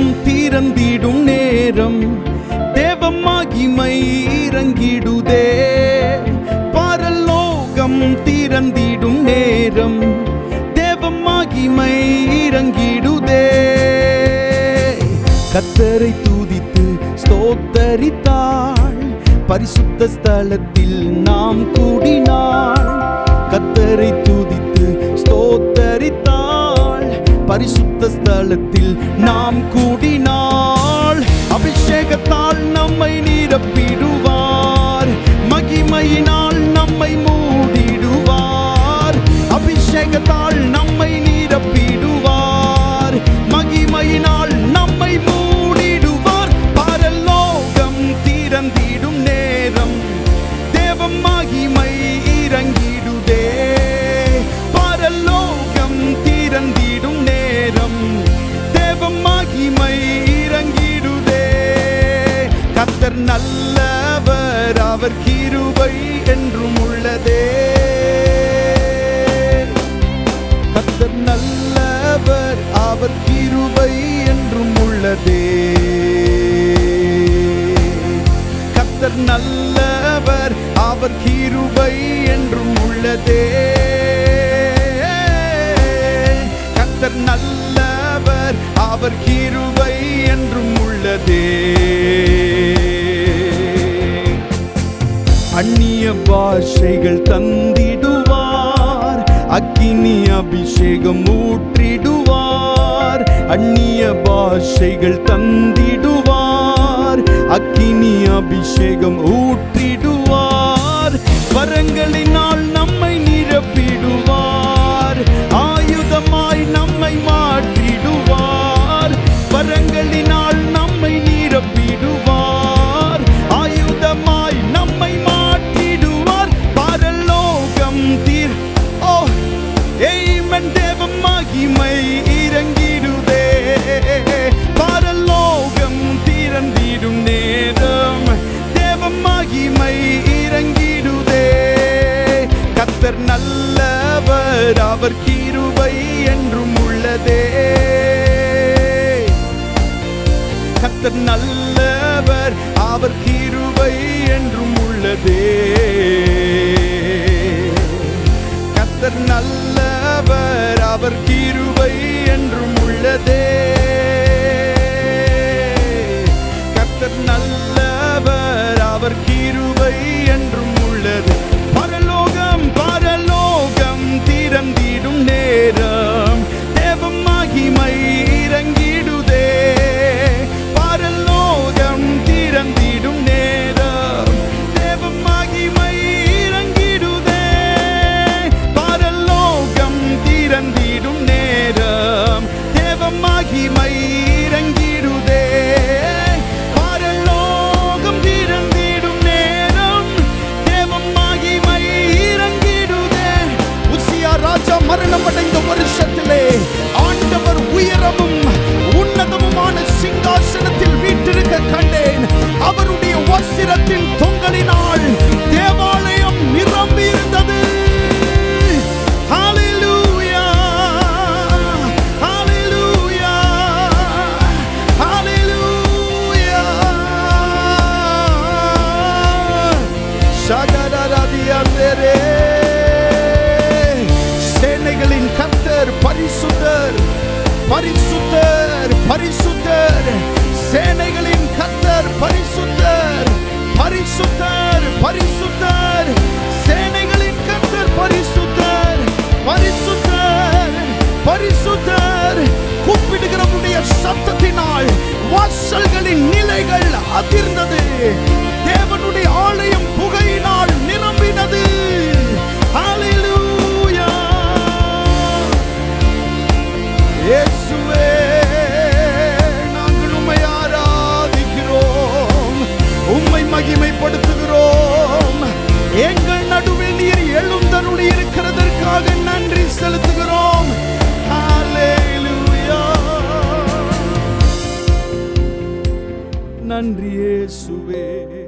கண்கள் திறந்திடும் நேரம் தேவம் மகிமை இறங்கிடுதே பரலோகம் திறந்திடும் நேரம் தேவம் மகிமை இறங்கிடுதே கத்தரை தூதித்து ஸ்தோத்தரித்தாள். பரிசுத்த ஸ்தலத்தில் நாம் கூடினாள். கத்தரை தூதித்து ஸ்தோத்தரித்தாள். பரிசுத்த ஸ்தலத்தில் நாம் கூடினாள் கிருபை என்றும் உள்ளதே. கத்தர் நல்லவர் அவர் கிருபை என்றும் உள்ளதே. கத்தர் நல்லவர் அவர் கிருபை என்றும் உள்ளதே. கத்தர் நல்லவர் அவர் கிருபை என்றும் உள்ளதே. ஆசைகள் தந்திடுவார். அக்கினி அபிஷேகம் ஊற்றிடுவார். அந்நிய பாஷைகள் தந்திடுவார். அக்கினி அபிஷேகம் ஊற்றிடுவார். வரங்களினால் ஏய்மன் மகிமை இறங்கிடுதே பரலோகம் திறந்திடும் நேரம் தேவம் மகிமை இறங்கிடுதே கத்தர் நல்லவர் அவர் கிருபை என்றும் உள்ளதே கத்தர் நல்லவர் அவர் கிருபை என்றும் உள்ளதே அவர் கிருபை என்றும் உள்ளதே. கத்தர் நல்லவர் அவர் கிருபை என்றும் உள்ளது. பரலோகம் பரலோகம் திறந்திடும் நேரம். தேவம் மகிமை இறங்கிடும் சத்தத்தினால் வாசல்களின் நிலைகள் அதிர்ந்தது. தேவனுடைய ஆலயம் புகழ் sonríe su vez.